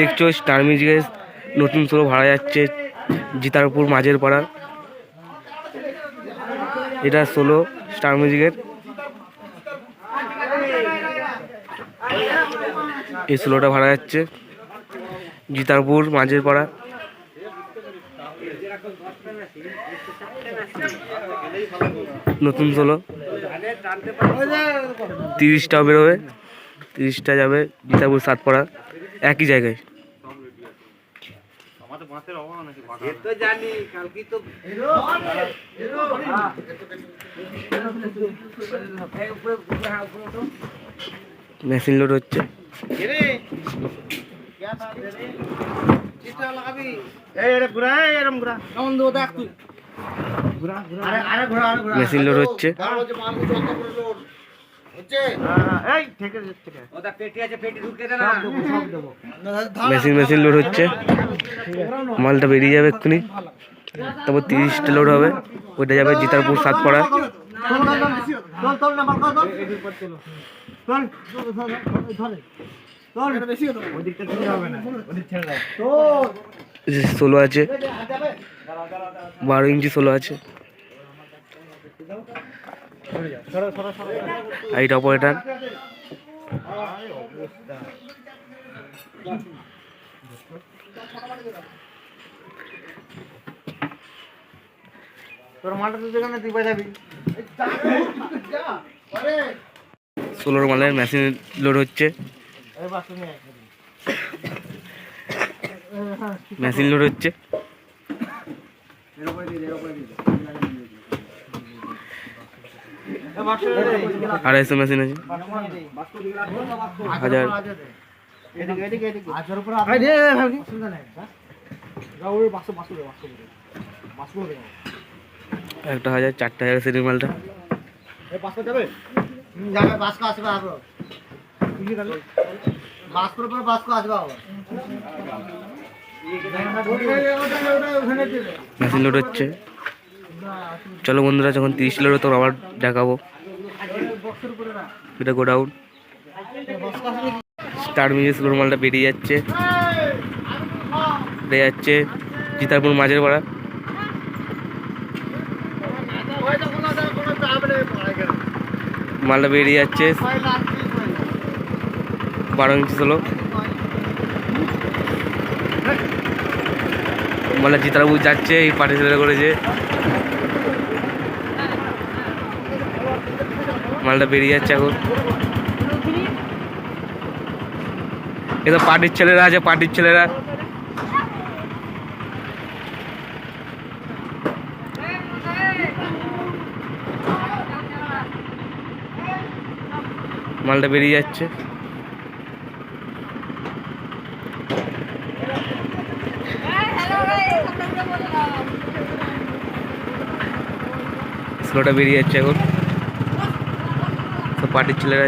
দেখছ স্টার মিউজিকের নতুন শো ভাড়া যাচ্ছে জিতারপুর মাঝের পাড়া। এটা সোলো স্টার মিউজিকের এই সোলোটা ভাড়া যাচ্ছে জিতারপুর মাঝের পাড়া। নতুন সোলো তিরিশটা বেরোবে, তিরিশটা যাবে জিতারপুর সাতপাড়া। একই জায়গায়। তো জানি কালকে তো মেশিন লোড হচ্ছে। মেশিন লোড হচ্ছে। মেশিন মেশিন লোড হচ্ছে। মালটা বেরিয়ে যাবে এক্ষুনি। তারপর তিরিশটা লোড হবে। ওইটা যাবে জিতারপুর সাতপাড়া। চল চল নাম্বার কত চল চল চল চল বেশি হতো ওদিকটা ছেড়ে হবে না ওদিক ছেড়ে দাও। চল ষোলো আছে। বারো ইঞ্চি ষোলো আছে। হাইট অপারেটার তোর মালটা যেখানে তুই বাজাবি ষোলোর মালের মেশিন লোড হচ্ছে। এই বাস তুমি মেশিন লোড হচ্ছে। বাস বাস বাস বাস একটা হাজার চারটে হাজার সেটিং মালটা। মেশিন লোড হচ্ছে। চলো বন্ধুরা, যখন তিরিশ লোড তখন আবার দেখাবো। এটা গোডাউন। স্টার মিউজিক স্লোর মালটা বেরিয়ে যাচ্ছে। বেরিয়ে যাচ্ছে জিতারপুর মাঝের পাড়া। মালটা বেরিয়ে যাচ্ছে। বারো ইঞ্চি ষোলো মালটা জিতারপুর যাচ্ছে, এই ছেলে করেছে। মালটা বেরিয়ে যাচ্ছে এখন। এটা পার্টির ছেলেরা আছে পার্টির ছেলেরা। মালটা বেরিয়ে যাচ্ছে। স্লোটা বেরিয়ে যাচ্ছে এখন। তো পার্টির ছেলেরা